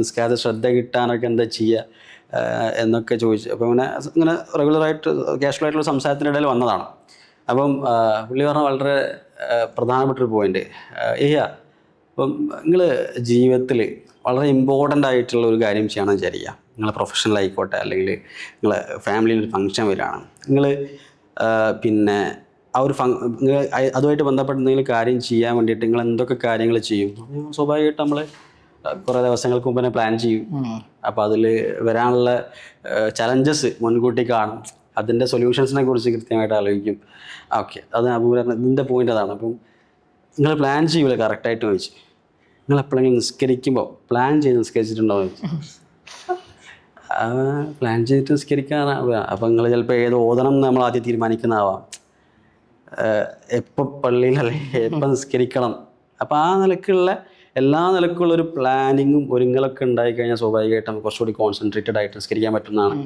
നിസ്കാരത്തിൽ ശ്രദ്ധ കിട്ടാനൊക്കെ എന്താ ചെയ്യുക എന്നൊക്കെ ചോദിച്ചു. അപ്പോൾ ഇങ്ങനെ ഇങ്ങനെ റെഗുലറായിട്ട് കാഷ്വൽ ആയിട്ടുള്ള സംസാരത്തിനിടയിൽ വന്നതാണ്. അപ്പം പുള്ളി പറഞ്ഞ വളരെ പ്രധാനപ്പെട്ടൊരു പോയിന്റ് ഏയ്യ അപ്പം നിങ്ങൾ ജീവിതത്തിൽ വളരെ ഇമ്പോർട്ടന്റ് ആയിട്ടുള്ള ഒരു കാര്യം ചെയ്യണം വിചാരിക്കുക. നിങ്ങൾ പ്രൊഫഷണൽ ആയിക്കോട്ടെ അല്ലെങ്കിൽ നിങ്ങളെ ഫാമിലിയിൽ ഒരു ഫംഗ്ഷൻ വരികയാണ്. നിങ്ങൾ പിന്നെ ആ ഒരു ഫങ് നിങ്ങൾ അതുമായിട്ട് ബന്ധപ്പെട്ട് എന്തെങ്കിലും കാര്യം ചെയ്യാൻ വേണ്ടിയിട്ട് നിങ്ങൾ എന്തൊക്കെ കാര്യങ്ങൾ ചെയ്യും? സ്വാഭാവികമായിട്ട് നമ്മൾ കുറേ ദിവസങ്ങൾക്ക് മുമ്പ് തന്നെ പ്ലാൻ ചെയ്യും. അപ്പോൾ അതിൽ വരാനുള്ള ചലഞ്ചസ് മുൻകൂട്ടി കാണും. അതിന്റെ സൊല്യൂഷൻസിനെ കുറിച്ച് കൃത്യമായിട്ട് ആലോചിക്കും. ഓക്കെ അത് അപൂർവ ഇതിന്റെ പോയിന്റ് അതാണ്. അപ്പം നിങ്ങൾ പ്ലാൻ ചെയ്യൂല? കറക്റ്റായിട്ട് ചോദിച്ചു. നിങ്ങൾ എപ്പോഴെങ്കിലും നിസ്കരിക്കുമ്പോൾ പ്ലാൻ ചെയ്ത് നിസ്കരിച്ചിട്ടുണ്ടോ പ്ലാൻ ചെയ്തിട്ട് നിസ്കരിക്കാനാവുക അപ്പം നിങ്ങൾ ചിലപ്പോൾ ഏത് ഓതണം എന്ന് നമ്മൾ ആദ്യം തീരുമാനിക്കുന്നതാവാം. എപ്പോൾ പള്ളിയിലല്ലേ അല്ലെങ്കിൽ എപ്പോൾ നിസ്കരിക്കണം? അപ്പം ആ നിലക്കുള്ള എല്ലാ നിലക്കുള്ള ഒരു പ്ലാനിങ്ങും ഒരുങ്ങലൊക്കെ ഉണ്ടായി കഴിഞ്ഞാൽ സ്വാഭാവികമായിട്ട് നമുക്ക് കുറച്ചുകൂടി കോൺസെൻട്രേറ്റഡ് ആയിട്ട് നിസ്കരിക്കാൻ പറ്റുന്നതാണ്.